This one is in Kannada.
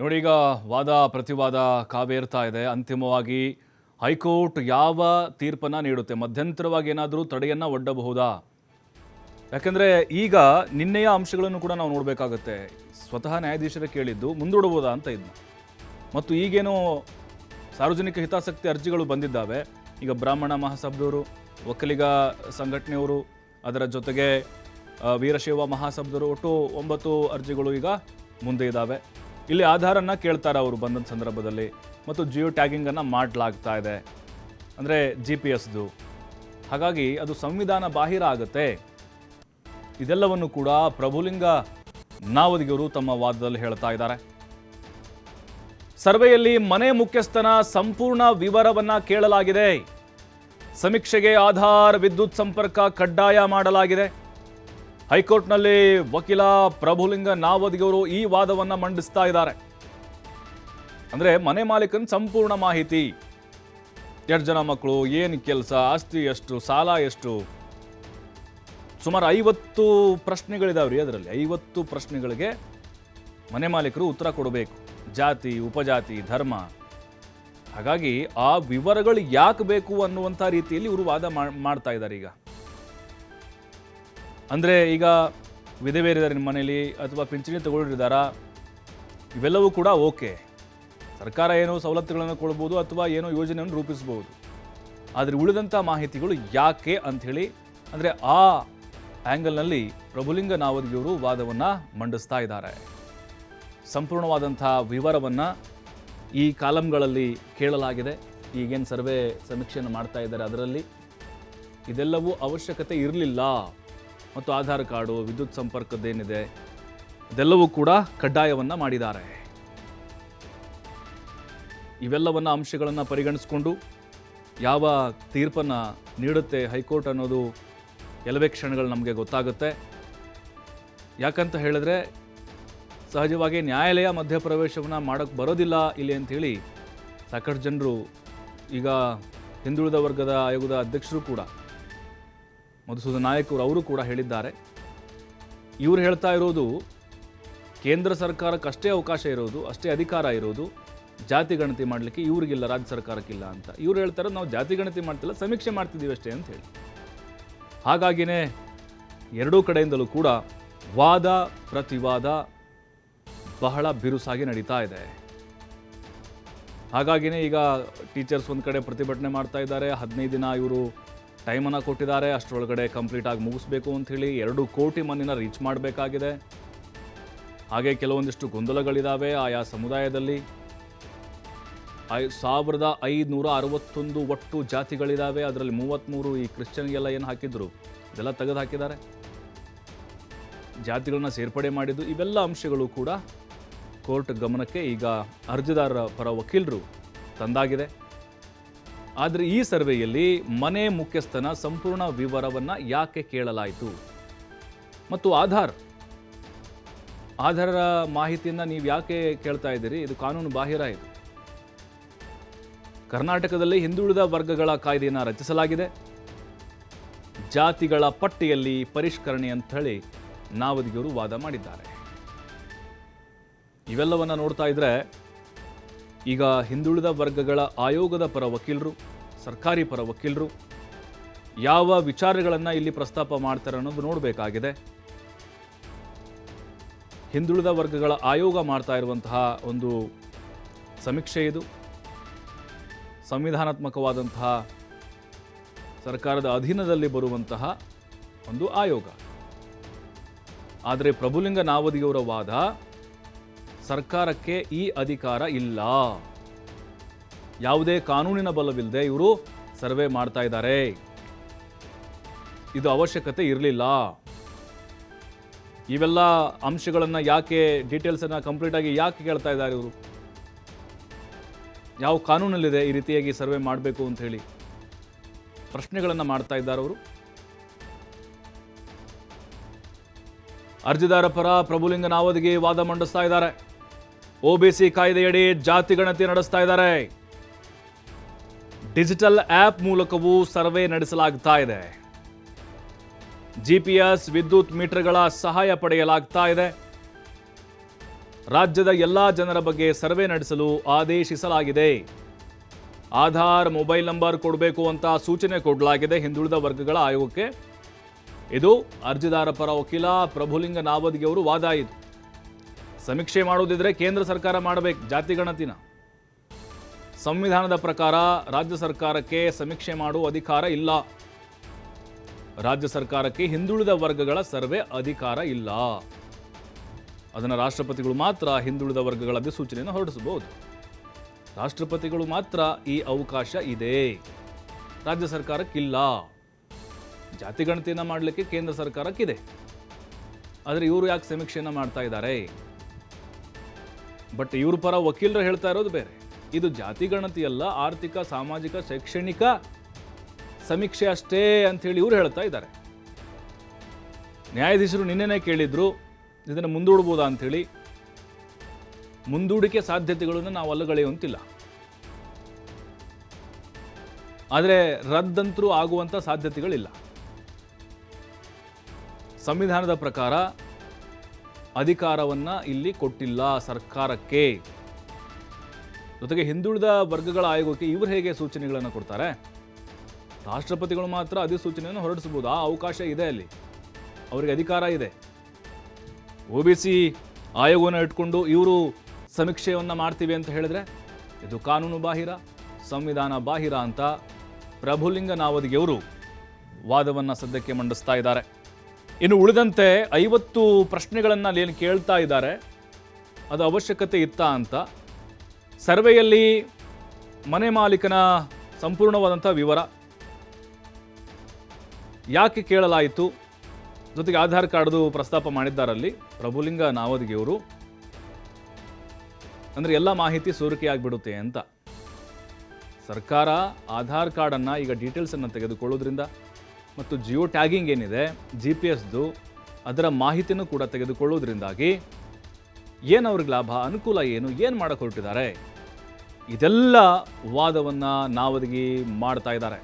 ನೋಡಿ ವಾದ, ಪ್ರತಿವಾದ ಕಾವೇರ್ತಾ ಇದೆ. ಅಂತಿಮವಾಗಿ ಹೈಕೋರ್ಟ್ ಯಾವ ತೀರ್ಪನ್ನ ನೀಡುತ್ತೆ? ಮಧ್ಯಂತರವಾಗಿ ಏನಾದರೂ ತಡೆಯನ್ನು ಒಡ್ಡಬಹುದಾ? ಯಾಕೆಂದರೆ ಈಗ ನಿನ್ನೆಯ ಅಂಶಗಳನ್ನು ಕೂಡ ನಾವು ನೋಡಬೇಕಾಗುತ್ತೆ. ಸ್ವತಃ ನ್ಯಾಯಾಧೀಶರೇ ಕೇಳಿದ್ದು ಮುಂದೂಡಬಹುದಾ ಅಂತ ಇದ್ನ. ಮತ್ತು ಈಗೇನು ಸಾರ್ವಜನಿಕ ಹಿತಾಸಕ್ತಿ ಅರ್ಜಿಗಳು ಬಂದಿದ್ದಾವೆ. ಈಗ ಬ್ರಾಹ್ಮಣ ಮಹಾಸಭದವರು ಒಕ್ಕಲಿಗ ಸಂಘಟನೆಯವರು, ಅದರ ಜೊತೆಗೆ ವೀರಶೈವ ಮಹಾಸಭದವರು ಒಟ್ಟು ಒಂಬತ್ತು ಅರ್ಜಿಗಳು ಈಗ ಮುಂದೆ ಇದ್ದಾವೆ ಇಲ್ಲಿ ಆಧಾರನ್ನು ಕೇಳ್ತಾರೆ ಅವರು ಬಂದಂಥ ಸಂದರ್ಭದಲ್ಲಿ ಮತ್ತು ಜಿಯೋ ಟ್ಯಾಗಿಂಗನ್ನು ಮಾಡಲಾಗ್ತಾ ಇದೆ. ಅಂದರೆ ಜಿ ಪಿ ಎಸ್ದು. ಹಾಗಾಗಿ ಅದು ಸಂವಿಧಾನ ಬಾಹಿರ ಆಗುತ್ತೆ. ಇದೆಲ್ಲವನ್ನು ಕೂಡ ಪ್ರಭುಲಿಂಗ ನಾವದಿಗರು ತಮ್ಮ ವಾದದಲ್ಲಿ ಹೇಳ್ತಾ ಇದ್ದಾರೆ. ಸರ್ವೆಯಲ್ಲಿ ಮನೆ ಮುಖ್ಯಸ್ಥನ ಸಂಪೂರ್ಣ ವಿವರವನ್ನ ಕೇಳಲಾಗಿದೆ. ಸಮೀಕ್ಷೆಗೆ ಆಧಾರ್, ವಿದ್ಯುತ್ ಸಂಪರ್ಕ ಕಡ್ಡಾಯ ಮಾಡಲಾಗಿದೆ. ಹೈಕೋರ್ಟ್ನಲ್ಲಿ ವಕೀಲ ಪ್ರಭುಲಿಂಗ ನಾವದಿಗವರು ಈ ವಾದವನ್ನು ಮಂಡಿಸ್ತಾ ಇದ್ದಾರೆ. ಅಂದ್ರೆ ಮನೆ ಮಾಲೀಕನ ಸಂಪೂರ್ಣ ಮಾಹಿತಿ. ಎರಡು ಜನ ಮಕ್ಕಳು ಏನು ಕೆಲಸ, ಆಸ್ತಿ ಎಷ್ಟು, ಸಾಲ ಎಷ್ಟು? ಸುಮಾರು ಐವತ್ತು ಪ್ರಶ್ನೆಗಳಿದಾವ್ರಿ ಅದರಲ್ಲಿ. ಐವತ್ತು ಪ್ರಶ್ನೆಗಳಿಗೆ ಮನೆ ಮಾಲೀಕರು ಉತ್ತರ ಕೊಡಬೇಕು. ಜಾತಿ, ಉಪಜಾತಿ, ಧರ್ಮ. ಹಾಗಾಗಿ ಆ ವಿವರಗಳು ಯಾಕೆ ಬೇಕು ಅನ್ನುವಂಥ ರೀತಿಯಲ್ಲಿ ಇವರು ವಾದ ಮಾಡ್ತಾ ಇದ್ದಾರೆ ಈಗ ಅಂದರೆ ಈಗ ವಿಧವೆಯರಿದ್ದಾರೆ ನಿಮ್ಮ ಮನೇಲಿ ಅಥವಾ ಪಿಂಚಣಿ ತಗೊಂಡಿದ್ದಾರಾ ಇವೆಲ್ಲವೂ ಕೂಡ ಓಕೆ. ಸರ್ಕಾರ ಏನೋ ಸವಲತ್ತುಗಳನ್ನು ಕೊಡ್ಬೋದು ಅಥವಾ ಏನೋ ಯೋಜನೆಯನ್ನು ರೂಪಿಸ್ಬೋದು. ಆದರೆ ಉಳಿದಂಥ ಮಾಹಿತಿಗಳು ಯಾಕೆ ಅಂಥೇಳಿ, ಅಂದರೆ ಆ ಆ್ಯಂಗಲ್ನಲ್ಲಿ ಪ್ರಭುಲಿಂಗ ನಾವದಿಯವರು ವಾದವನ್ನು ಮಂಡಿಸ್ತಾ ಇದ್ದಾರೆ. ಸಂಪೂರ್ಣವಾದಂಥ ವಿವರವನ್ನು ಈ ಕಾಲಮ್ಗಳಲ್ಲಿ ಕೇಳಲಾಗಿದೆ. ಈಗೇನು ಸರ್ವೆ ಸಮೀಕ್ಷೆಯನ್ನು ಮಾಡ್ತಾ ಇದ್ದಾರೆ ಅದರಲ್ಲಿ. ಇದೆಲ್ಲವೂ ಅವಶ್ಯಕತೆ ಇರಲಿಲ್ಲ. ಮತ್ತು ಆಧಾರ್ ಕಾರ್ಡು, ವಿದ್ಯುತ್ ಸಂಪರ್ಕದ್ದೇನಿದೆ, ಇದೆಲ್ಲವೂ ಕೂಡ ಕಡ್ಡಾಯವನ್ನು ಮಾಡಿದ್ದಾರೆ. ಇವೆಲ್ಲವನ್ನ ಅಂಶಗಳನ್ನು ಪರಿಗಣಿಸಿಕೊಂಡು ಯಾವ ತೀರ್ಪನ್ನು ನೀಡುತ್ತೆ ಹೈಕೋರ್ಟ್ ಅನ್ನೋದು ಕೆಲವೇ ಕ್ಷಣಗಳು ನಮಗೆ ಗೊತ್ತಾಗುತ್ತೆ. ಯಾಕಂತ ಹೇಳಿದ್ರೆ, ಸಹಜವಾಗಿ ನ್ಯಾಯಾಲಯ ಮಧ್ಯಪ್ರವೇಶವನ್ನು ಮಾಡೋಕ್ಕೆ ಬರೋದಿಲ್ಲ ಇಲ್ಲಿ ಅಂಥೇಳಿ ಸಾಕಷ್ಟು ಜನರು ಈಗ ಹಿಂದುಳಿದ ವರ್ಗದ ಆಯೋಗದ ಅಧ್ಯಕ್ಷರು ಕೂಡ ಮಧುಸೂದನ್ ನಾಯಕರು ಅವರು ಕೂಡ ಹೇಳಿದ್ದಾರೆ. ಇವರು ಹೇಳ್ತಾ ಇರೋದು ಕೇಂದ್ರ ಸರ್ಕಾರಕ್ಕೆ ಅಷ್ಟೇ ಅವಕಾಶ ಇರೋದು, ಅಷ್ಟೇ ಅಧಿಕಾರ ಇರೋದು, ಜಾತಿ ಗಣತಿ ಮಾಡಲಿಕ್ಕೆ ಇವ್ರಿಗಿಲ್ಲ, ರಾಜ್ಯ ಸರ್ಕಾರಕ್ಕಿಲ್ಲ ಅಂತ. ಇವ್ರು ಹೇಳ್ತಾರೆ ನಾವು ಜಾತಿ ಗಣತಿ ಮಾಡ್ತಿಲ್ಲ, ಸಮೀಕ್ಷೆ ಮಾಡ್ತಿದ್ದೀವಿ ಅಷ್ಟೇ ಅಂತ ಹೇಳಿ. ಹಾಗಾಗಿನೇ ಎರಡೂ ಕಡೆಯಿಂದಲೂ ಕೂಡ ವಾದ, ಪ್ರತಿವಾದ ಬಹಳ ಬಿರುಸಾಗಿ ನಡೀತಾ ಇದೆ. ಹಾಗಾಗಿನೇ ಈಗ ಟೀಚರ್ಸ್ ಒಂದು ಕಡೆ ಪ್ರತಿಭಟನೆ ಮಾಡ್ತಾ ಇದ್ದಾರೆ, ಹದಿನೈದು ದಿನ ಇವರು ಟೈಮನ್ನು ಕೊಟ್ಟಿದ್ದಾರೆ. ಅಷ್ಟರೊಳಗಡೆ ಕಂಪ್ಲೀಟ್ ಆಗಿ ಮುಗಿಸ್ಬೇಕು ಅಂಥೇಳಿ ಎರಡು ಕೋಟಿ ಮನಿನ ರೀಚ್ ಮಾಡಬೇಕಾಗಿದೆ. ಹಾಗೆ ಕೆಲವೊಂದಿಷ್ಟು ಗೊಂದಲಗಳಿದ್ದಾವೆ ಆಯಾ ಸಮುದಾಯದಲ್ಲಿ. ಐ ಸಾವಿರದ ಐದುನೂರ ಅರವತ್ತೊಂದು ಒಟ್ಟು ಜಾತಿಗಳಿದ್ದಾವೆ ಅದರಲ್ಲಿ ಮೂವತ್ತ್ಮೂರು ಈ ಕ್ರಿಶ್ಚಿಯನ್ಗೆಲ್ಲ ಏನು ಹಾಕಿದ್ರು? ಇದೆಲ್ಲ ತೆಗೆದು ಹಾಕಿದ್ದಾರೆ. ಜಾತಿಗಳನ್ನ ಸೇರ್ಪಡೆ ಮಾಡಿದ್ದು ಇವೆಲ್ಲ ಅಂಶಗಳು ಕೂಡ ಕೋರ್ಟ್ ಗಮನಕ್ಕೆ ಈಗ ಅರ್ಜಿದಾರರ ಪರ ವಕೀಲರು ತಂದಾಗಿದೆ. ಆದರೆ ಈ ಸರ್ವೆಯಲ್ಲಿ ಮನೆ ಮುಖ್ಯಸ್ಥನ ಸಂಪೂರ್ಣ ವಿವರವನ್ನು ಯಾಕೆ ಕೇಳಲಾಯಿತು? ಮತ್ತು ಆಧಾರ್. ಆಧಾರ ಮಾಹಿತಿಯನ್ನು ನೀವು ಯಾಕೆ ಕೇಳ್ತಾ ಇದ್ದೀರಿ? ಇದು ಕಾನೂನು ಬಾಹಿರ ಇದು. ಕರ್ನಾಟಕದಲ್ಲಿ ಹಿಂದುಳಿದ ವರ್ಗಗಳ ಕಾಯ್ದೆಯನ್ನು ರಚಿಸಲಾಗಿದೆ. ಜಾತಿಗಳ ಪಟ್ಟಿಯಲ್ಲಿ ಪರಿಷ್ಕರಣೆ ಅಂತ ಹೇಳಿ ನಾವದಿಗರು ವಾದ ಮಾಡಿದ್ದಾರೆ. ಇವೆಲ್ಲವನ್ನು ನೋಡ್ತಾ ಇದ್ರೆ ಈಗ ಹಿಂದುಳಿದ ವರ್ಗಗಳ ಆಯೋಗದ ಪರ ವಕೀಲರು, ಸರ್ಕಾರಿ ಪರ ವಕೀಲರು, ಯಾವ ವಿಚಾರಗಳನ್ನು ಇಲ್ಲಿ ಪ್ರಸ್ತಾಪ ಮಾಡ್ತಾರೆ ಅನ್ನೋದು ನೋಡಬೇಕಾಗಿದೆ. ಹಿಂದುಳಿದ ವರ್ಗಗಳ ಆಯೋಗ ಮಾಡ್ತಾ ಇರುವಂತಹ ಒಂದು ಸಮೀಕ್ಷೆ ಇದು. ಸಂವಿಧಾನಾತ್ಮಕವಾದಂತಹ ಸರ್ಕಾರದ ಅಧೀನದಲ್ಲಿ ಬರುವಂತಹ ಒಂದು ಆಯೋಗ. ಆದರೆ ಪ್ರಭುಲಿಂಗ ನಾವದಿಯವರ ವಾದ ಸರ್ಕಾರಕ್ಕೆ ಈ ಅಧಿಕಾರ ಇಲ್ಲ. ಯಾವುದೇ ಕಾನೂನಿನ ಬಲವಿಲ್ಲದೆ ಇವರು ಸರ್ವೆ ಮಾಡ್ತಾ ಇದ್ದಾರೆ. ಇದು ಅವಶ್ಯಕತೆ ಇರಲಿಲ್ಲ. ಇವೆಲ್ಲ ಅಂಶಗಳನ್ನು ಯಾಕೆ ಡೀಟೇಲ್ಸನ್ನು ಕಂಪ್ಲೀಟಾಗಿ ಯಾಕೆ ಕೇಳ್ತಾ ಇದ್ದಾರೆ ಇವರು? ಯಾವ ಕಾನೂನಲ್ಲಿದೆ ಈ ರೀತಿಯಾಗಿ ಸರ್ವೆ ಮಾಡಬೇಕು ಅಂತ ಹೇಳಿ ಪ್ರಶ್ನೆಗಳನ್ನು ಮಾಡ್ತಾ ಇದ್ದಾರೆ ಅವರು. ಅರ್ಜಿದಾರ ಪರ ಪ್ರಭುಲಿಂಗ ನಾವದಿಗೆ ವಾದ ಮಂಡಿಸ್ತಾ ಇದ್ದಾರೆ. ಒಬಿಸಿ ಕಾಯ್ದೆಯಡಿ ಜಾತಿ ಗಣತಿ ನಡೆಸ್ತಾ ಇದ್ದಾರೆ. ಡಿಜಿಟಲ್ ಆಪ್ ಮೂಲಕವೂ ಸರ್ವೆ ನಡೆಸಲಾಗ್ತಾ ಇದೆ. ಜಿಪಿಎಸ್ ವಿದ್ಯುತ್ ಮೀಟರ್ಗಳ ಸಹಾಯ ಪಡೆಯಲಾಗ್ತಾ ಇದೆ. ರಾಜ್ಯದ ಎಲ್ಲ ಜನರ ಬಗ್ಗೆ ಸರ್ವೆ ನಡೆಸಲು ಆದೇಶಿಸಲಾಗಿದೆ. ಆಧಾರ್, ಮೊಬೈಲ್ ನಂಬರ್ ಕೊಡಬೇಕು ಅಂತ ಸೂಚನೆ ಕೊಡಲಾಗಿದೆ ಹಿಂದುಳಿದ ವರ್ಗಗಳ ಆಯೋಗಕ್ಕೆ. ಇದು ಅರ್ಜಿದಾರ ಪರ ವಕೀಲ ಪ್ರಭುಲಿಂಗ ನಾವದ್ಗೆ ಅವರು ವಾದ ಇದು ಸಮೀಕ್ಷೆ ಮಾಡೋದಿದ್ರೆ ಕೇಂದ್ರ ಸರ್ಕಾರ ಮಾಡಬೇಕು, ಜಾತಿ ಗಣತಿನ. ಸಂವಿಧಾನದ ಪ್ರಕಾರ ರಾಜ್ಯ ಸರ್ಕಾರಕ್ಕೆ ಸಮೀಕ್ಷೆ ಮಾಡುವ ಅಧಿಕಾರ ಇಲ್ಲ. ರಾಜ್ಯ ಸರ್ಕಾರಕ್ಕೆ ಹಿಂದುಳಿದ ವರ್ಗಗಳ ಸರ್ವೆ ಅಧಿಕಾರ ಇಲ್ಲ. ಅದನ್ನು ರಾಷ್ಟ್ರಪತಿಗಳು ಮಾತ್ರ ಹಿಂದುಳಿದ ವರ್ಗಗಳ ಅಧಿಸೂಚನೆಯನ್ನು ಹೊರಡಿಸಬಹುದು. ರಾಷ್ಟ್ರಪತಿಗಳು ಮಾತ್ರ ಈ ಅವಕಾಶ ಇದೆ. ರಾಜ್ಯ ಸರ್ಕಾರಕ್ಕಿಲ್ಲ. ಜಾತಿ ಗಣತಿಯನ್ನು ಮಾಡಲಿಕ್ಕೆ ಕೇಂದ್ರ ಸರ್ಕಾರಕ್ಕಿದೆ. ಆದರೆ ಇವರು ಯಾಕೆ ಸಮೀಕ್ಷೆಯನ್ನು ಮಾಡ್ತಾ ಇದ್ದಾರೆ? ಬಟ್ ಇವ್ರ ಪರ ವಕೀಲರು ಹೇಳ್ತಾ ಇರೋದು ಬೇರೆ. ಇದು ಜಾತಿ ಗಣತಿ ಅಲ್ಲ, ಆರ್ಥಿಕ, ಸಾಮಾಜಿಕ, ಶೈಕ್ಷಣಿಕ ಸಮೀಕ್ಷೆ ಅಷ್ಟೇ ಅಂಥೇಳಿ ಇವ್ರು ಹೇಳ್ತಾ ಇದ್ದಾರೆ. ನ್ಯಾಯಾಧೀಶರು ನಿನ್ನೆನೇ ಕೇಳಿದ್ರು, ಇದನ್ನು ಮುಂದೂಡ್ಬೋದಾ ಅಂಥೇಳಿ ಮುಂದೂಡಿಕೆ ಸಾಧ್ಯತೆಗಳನ್ನು ನಾವು ಅಲ್ಲಗಳೆಯುವಂತಿಲ್ಲ ಆದರೆ ರದ್ದಂತರೂ ಆಗುವಂಥ ಸಾಧ್ಯತೆಗಳಿಲ್ಲ. ಸಂವಿಧಾನದ ಪ್ರಕಾರ ಅಧಿಕಾರವನ್ನು ಇಲ್ಲಿ ಕೊಟ್ಟಿಲ್ಲ ಸರ್ಕಾರಕ್ಕೆ. ಜೊತೆಗೆ ಹಿಂದುಳಿದ ವರ್ಗಗಳ ಆಯೋಗಕ್ಕೆ ಇವರು ಹೇಗೆ ಸೂಚನೆಗಳನ್ನು ಕೊಡ್ತಾರೆ? ರಾಷ್ಟ್ರಪತಿಗಳು ಮಾತ್ರ ಅಧಿಸೂಚನೆಯನ್ನು ಹೊರಡಿಸಬಹುದು. ಆ ಅವಕಾಶ ಇದೆ ಅಲ್ಲಿ. ಅವರಿಗೆ ಅಧಿಕಾರ ಇದೆ. ಒ ಬಿ ಸಿ ಆಯೋಗವನ್ನು ಇಟ್ಕೊಂಡು ಇವರು ಸಮೀಕ್ಷೆಯನ್ನು ಮಾಡ್ತೀವಿ ಅಂತ ಹೇಳಿದ್ರೆ ಇದು ಕಾನೂನು ಬಾಹಿರ, ಸಂವಿಧಾನ ಬಾಹಿರ ಅಂತ ಪ್ರಭುಲಿಂಗ ನಾವದಿಗೆ ಅವರು ವಾದವನ್ನು ಸದ್ಯಕ್ಕೆ ಮಂಡಿಸ್ತಾ ಇದ್ದಾರೆ. ಇನ್ನು ಉಳಿದಂತೆ ಐವತ್ತು ಪ್ರಶ್ನೆಗಳನ್ನು ಅಲ್ಲಿ ಏನು ಕೇಳ್ತಾ ಇದ್ದಾರೆ. ಅದು ಅವಶ್ಯಕತೆ ಇತ್ತಾ ಅಂತ. ಸರ್ವೆಯಲ್ಲಿ ಮನೆ ಮಾಲೀಕನ ಸಂಪೂರ್ಣವಾದಂಥ ವಿವರ ಯಾಕೆ ಕೇಳಲಾಯಿತು? ಜೊತೆಗೆ ಆಧಾರ್ ಕಾರ್ಡ್ದು ಪ್ರಸ್ತಾಪ ಮಾಡಿದ್ದಾರಲ್ಲಿ ಪ್ರಭುಲಿಂಗ ನಾವದಿಗೆಯವರು ಅಂದರೆ ಎಲ್ಲ ಮಾಹಿತಿ ಸೋರಿಕೆಯಾಗಿಬಿಡುತ್ತೆ ಅಂತ. ಸರ್ಕಾರ ಆಧಾರ್ ಕಾರ್ಡನ್ನು ಈಗ ಡೀಟೇಲ್ಸನ್ನು ತೆಗೆದುಕೊಳ್ಳೋದ್ರಿಂದ ಮತ್ತು ಜಿಯೋ ಟ್ಯಾಗಿಂಗ್ ಏನಿದೆ, ಜಿ ಪಿ ಎಸ್ದು ಅದರ ಮಾಹಿತಿನೂ ಕೂಡ ತೆಗೆದುಕೊಳ್ಳೋದ್ರಿಂದಾಗಿ ಏನು ಅವ್ರಿಗೆ ಲಾಭ, ಅನುಕೂಲ ಏನು ಏನು ಮಾಡಕ್ಕೆ ಹೊರಟಿದ್ದಾರೆ, ಇದೆಲ್ಲ ವಾದವನ್ನು ನಾವದಗಿ ಮಾಡ್ತಾ ಇದ್ದಾರೆ.